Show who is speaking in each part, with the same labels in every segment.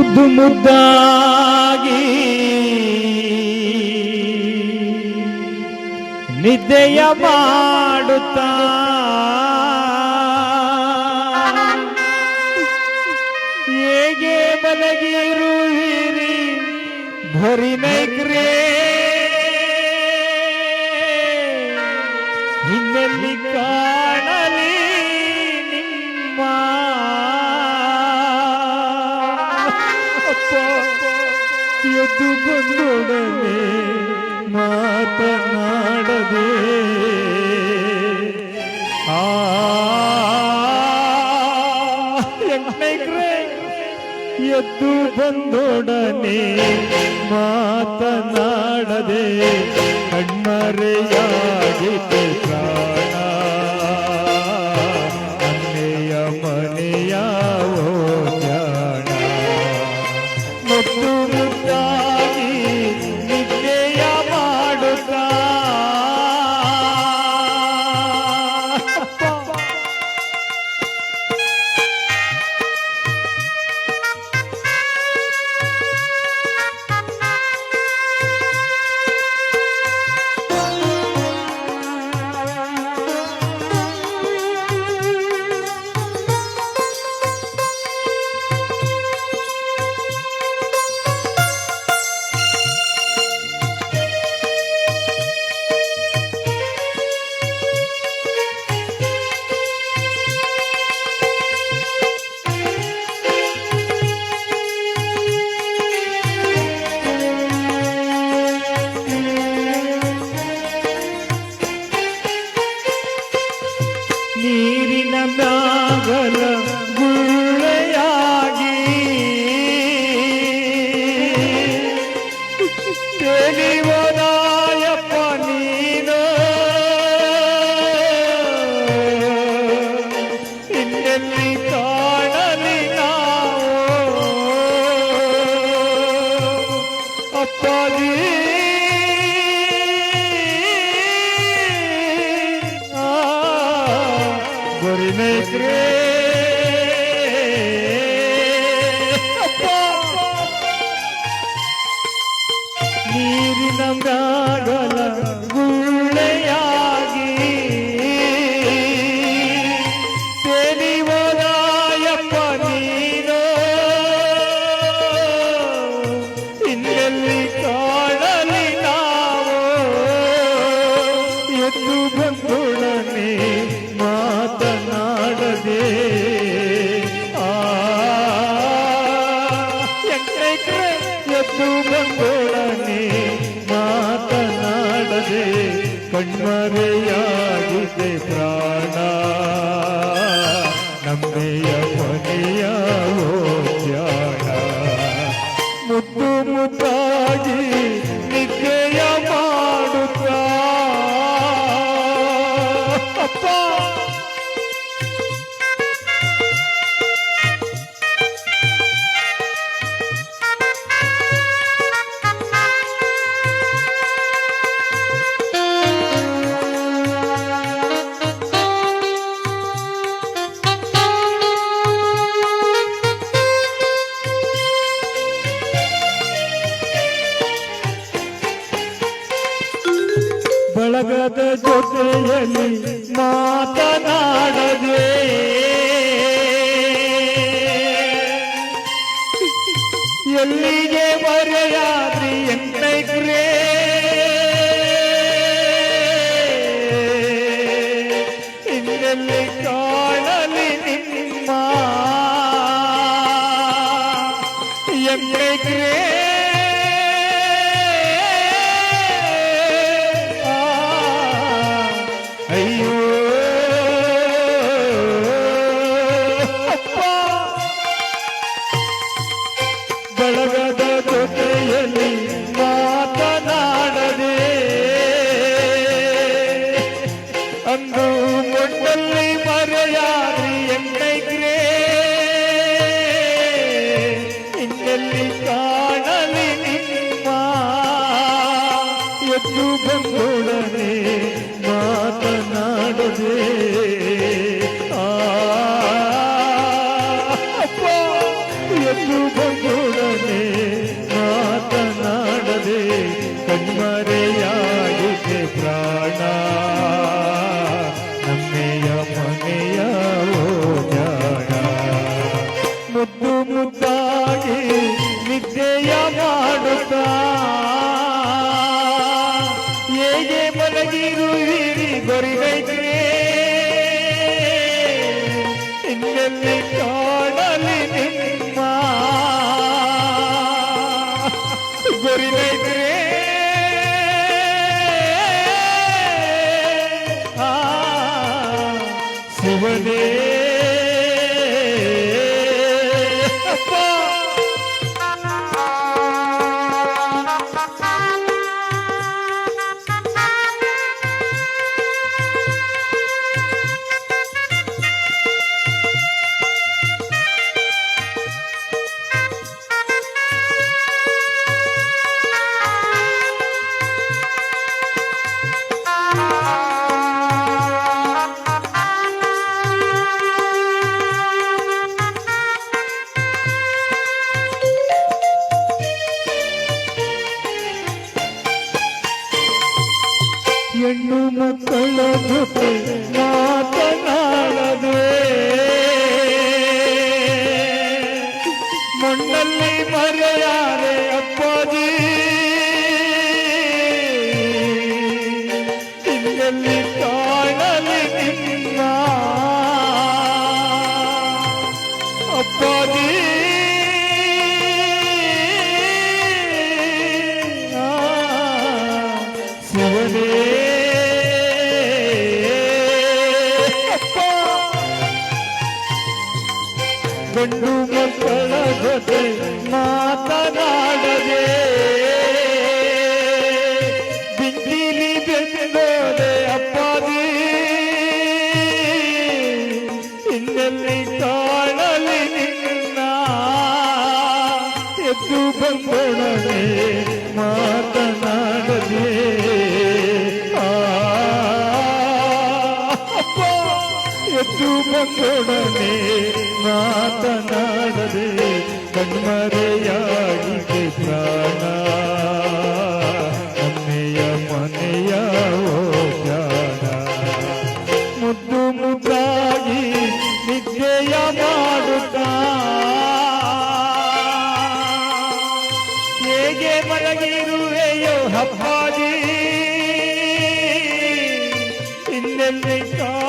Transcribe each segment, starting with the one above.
Speaker 1: ಮುದ್ದು ಮುದ್ದಾಗಿ ನಿದ್ದೆಯ ಮಾಡುತ್ತ? ಹೇಗೆ ಬಲಗಿರುವಿರಿ ಭರಿನೈಕ್ರೇ ಹಿನ್ನೆಲ್ಲಿ ಎದ್ದು ಬಂದೊಡನೆ ಮಾತನಾಡದೆ ಕಣ್ಮರೆಯಾಗಿತೆ ನೀರಿನ ಮ್ಯಾಗಲ ಗುಳ್ಳೆಯಾಗಿ ತಿಳಿವದಾಯಪ್ಪ ನೀನು ಇನ್ನೆಲ್ಲಿ ಕಾಣಲಿ ನಾವು ಅಪ್ಪಾಜಿ ಬರಿನೈಕ್ರೇ ನೀರಿನ ಮ್ಯಾಗಲ ಗುಳ್ಳೆಯಾಗಿ ಎದ್ದು ಬಂದೊಡನೆ ಮಾತನಾಡದೆ ಕಣ್ಮರೆಯಾಗಿದೆ ಪ್ರಾಣ. ನಮ್ಮೆಯ ಮಾತನಾಡದೆ. ಎಲ್ಲಿಗೆ ಮರೆಯಾದ್ರಿ ಎಂಟೈಕ್ರೇ? ಇನ್ನೆಲ್ಲಿ ಕಾಣಲಿ ನಿಮ್ಮ ಎಂಟೈಕ್ರೇ? Hallelujah. করিতেছে রে শিবদেব ಗಂಡು ಮಕ್ಕಳ ಜೊತೆ ಮಾತನಾಡದೆ ಬಿಂದಿಲಿ ಬೆಂದೋದೆ ಅಪ್ಪಾಜಿ ಇನ್ನೆಲ್ಲಿ ಕಾಣಲಿ ನಿನ್ನ ಎದ್ದು ಬಂದೊಡನೆ ಮಾತನಾಡದೆ ಎದ್ದು ಮಾತನಾಡದೆ ಕಣ್ಮರೆಯಾಗಿದೆ ಪ್ರಾಣ ಅಮ್ಮೆಯ ಮನೆಯ ಓ ಮುದ್ದು ಮುದ್ದಾಗಿ ನಿದ್ದೆಯ ಮಾಡುತ್ತಾ. ಹೇಗೆ ಮಲಗಿರುವೆಯೋ ಹಬ್ಬಾಗಿ ಇನ್ನೆಲ್ಲಿ ಕಾಣಲಿ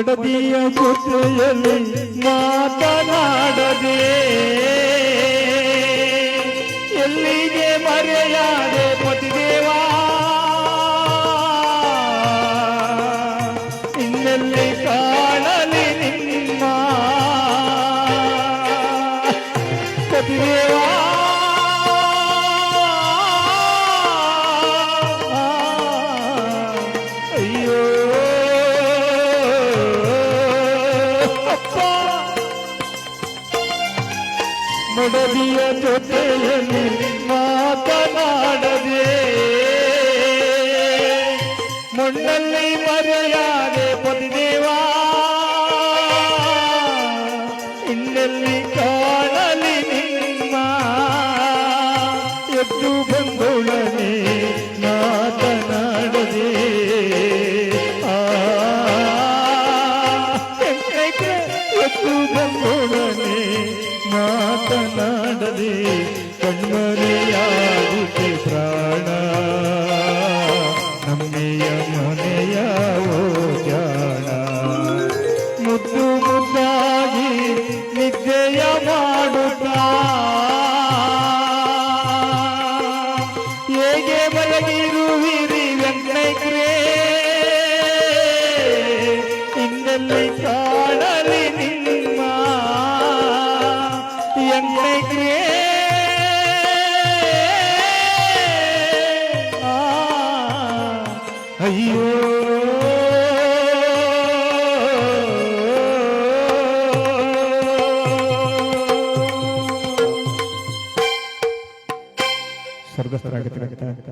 Speaker 1: ಮಡದಿಯ ಜೊತೆಯಲ್ಲಿ ಮಾತನಾಡದೆ ಜೊತೆಯಲ್ಲಿ ಮುದ್ದು ಮುದ್ದಾಗಿ ನಿದ್ದೆಯ ಮಾಡುತ್ತ? ಹೇಗೆ ಮಲಗಿರುವಿರಿ ವೆಂಕಟೇಶ್ವರೇ ಇನ್ನೆಲ್ಲಿ ಕಾಣಲಿ ನಿಮ್ಮ ವೆಂಕಟೇಶ್ವರೇ प्रस्तागत करता है